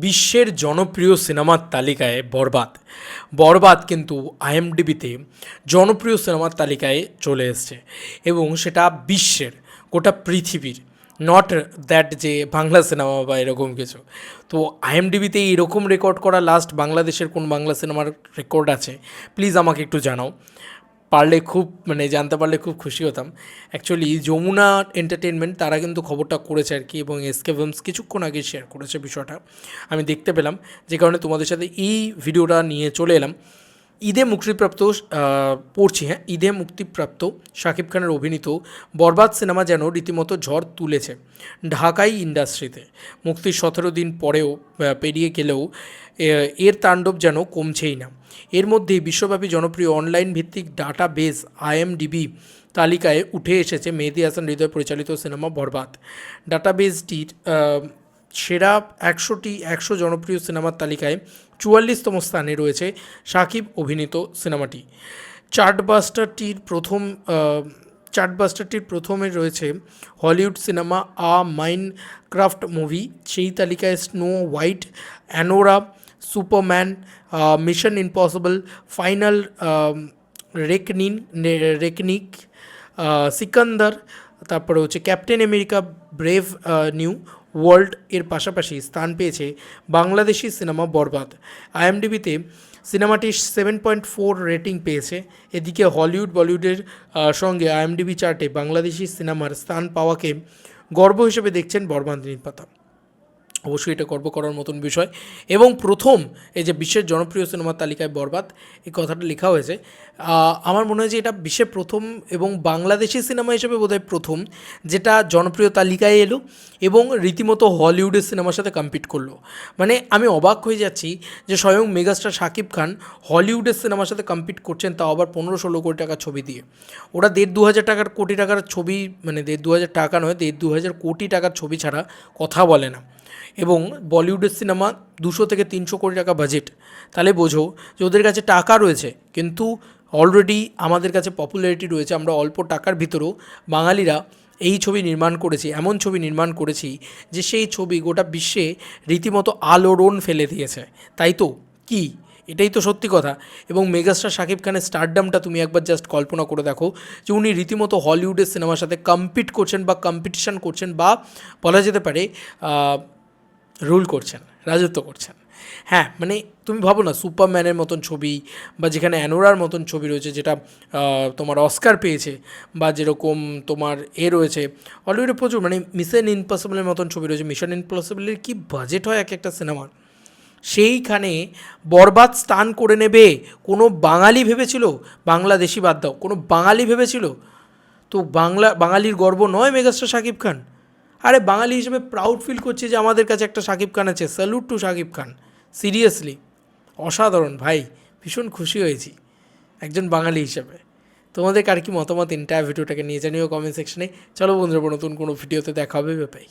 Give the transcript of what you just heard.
বিশ্বের জনপ্রিয় সিনেমার তালিকায় বরবাদ। বরবাদ কিন্তু আইএমডিবিতে জনপ্রিয় সিনেমার তালিকায় চলে এসছে এবং সেটা বিশ্বের, গোটা পৃথিবীর নট দ্যাট যে বাংলা সিনেমা বা এরকম কিছু। তো আইএমডিবিতে এরকম রেকর্ড করা লাস্ট বাংলাদেশের কোন বাংলা সিনেমার রেকর্ড আছে প্লিজ আমাকে একটু জানাও। পারলে খুব মানে জানতে পারলে খুব খুশি হতাম। অ্যাকচুয়ালি যমুনা এন্টারটেনমেন্ট তারা কিন্তু খবরটা করেছে আর কি এবং এসকে ফিল্মস কিছুক্ষণ আগে শেয়ার করেছে বিষয়টা। আমি দেখতে পেলাম। যে কারণে তোমাদের সাথে এই ভিডিওটা নিয়ে চলে এলাম। ঈদে মুক্তিপ্রাপ্ত পড়ছি হ্যাঁ ঈদে মুক্তিপ্রাপ্ত শাকিব খানের অভিনীত বরবাদ সিনেমা যেন রীতিমতো ঝড় তুলেছে ঢাকাই ইন্ডাস্ট্রিতে। মুক্তির সতেরো দিন পরেও পেরিয়ে গেলেও এর তাণ্ডব যেন কমছেই না। এর মধ্যেই বিশ্বব্যাপী জনপ্রিয় অনলাইন ভিত্তিক ডাটা বেস আইএমডিবি তালিকায় উঠে এসেছে মেহেদি হাসান হৃদয় পরিচালিত সিনেমা বরবাদ। ডাটাবেসটির সেরা একশোটি, একশো জনপ্রিয় সিনেমার তালিকায় চুয়াল্লিশতম স্থানে রয়েছে সাকিব অভিনীত সিনেমাটি। চার্টবাস্টারটির প্রথম চার্টবাস্টারটির প্রথমে রয়েছে Hollywood cinema A Minecraft Movie, সেই তালিকায় Snow White, Anora, Superman Mission Impossible, Final Reckoning Reckoning Sikandar তারপরে হচ্ছে Captain America Brave New World এর পাশাপাশি স্থান পেয়েছে বাংলাদেশি সিনেমা বরবাদ। আইএমডিবিতে সিনেমাটি সেভেন পয়েন্ট ফোর রেটিং পেয়েছে। এদিকে হলিউড, বলিউডের সঙ্গে আইএমডিবি চার্টে বাংলাদেশি সিনেমার স্থান পাওয়াকে গর্ব হিসেবে দেখছেন বরবাদ অবশ্যই এটা গর্ব করার মতন বিষয়। এবং প্রথম এই যে বিশ্বের জনপ্রিয় সিনেমার তালিকায় বরবাদ, এই কথাটা লেখা হয়েছে। আমার মনে হয় যে এটা বিশ্বের প্রথম এবং বাংলাদেশি সিনেমা হিসেবে বোধহয় প্রথম, যেটা জনপ্রিয় তালিকায় এলো এবং রীতিমতো হলিউডের সিনেমার সাথে কম্পিট করল। মানে আমি অবাক হয়ে যাচ্ছি যে স্বয়ং মেগাস্টার শাকিব খান হলিউডের সিনেমার সাথে কম্পিট করছেন তাও আবার পনেরো ষোলো কোটি টাকার ছবি দিয়ে। ওরা দেড় দু হাজার টাকার কোটি টাকার ছবি মানে দেড় দু হাজার টাকা নয়, দেড় দু হাজার কোটি টাকার ছবি ছাড়া কথা বলে না। এবং বলিউডের সিনেমা দুশো থেকে তিনশো কোটি টাকা বাজেট। তাহলে বোঝো যে ওদের কাছে টাকা রয়েছে, কিন্তু অলরেডি আমাদের কাছে পপুলারিটি রয়েছে, আমরা অল্প টাকার ভিতরেও বাঙালিরা এই ছবি নির্মাণ করেছি, এমন ছবি নির্মাণ করেছি যে সেই ছবি গোটা বিশ্বে রীতিমতো আলোড়ন ফেলে দিয়েছে। তাই তো? কি? এটাই তো সত্যি কথা। এবং মেগাস্টার শাকিব খানের স্টারডামটা তুমি একবার জাস্ট কল্পনা করে দেখো যে উনি রীতিমতো হলিউডের সিনেমার সাথে কম্পিট করছেন বা কম্পিটিশন করছেন বা বলা যেতে পারে রুল করছেন, রাজত্ব করছেন। হ্যাঁ মানে তুমি ভাবো না সুপারম্যানের মতন ছবি বা যেখানে অ্যানোরার মতন ছবি রয়েছে যেটা তোমার অস্কার পেয়েছে বা যেরকম তোমার এ রয়েছে হলিউডে প্রচুর মানে মিশন ইম্পসিবলের মতন ছবি রয়েছে। মিশন ইম্পসিবলের কি বাজেট হয় এক একটা সিনেমার সেইখানে বরবাদ স্থান করে নেবে, কোনো বাঙালি ভেবেছিল? বাংলাদেশি বাদ দাও, কোনো বাঙালি ভেবেছিল? তো বাংলা, বাঙালির গর্ব নয় মেগাস্টার শাকিব খান? আরে বাঙালি হিসেবে প্রাউড ফিল করছি যে আমাদের কাছে একটা শাকিব খান আছে। Salute to Shakib Khan. Seriously অসাধারণ, ভাই। ভীষণ খুশি হয়েছি। একজন বাঙালি হিসেবে। তোমাদের কার কি মতামত? এন্টায়ার ভিডিওটাকে নিয়ে জানিও কমেন্ট সেকশনে চলো বন্ধুরা, নতুন কোনো ভিডিওতে দেখা হবে ব্যাপাই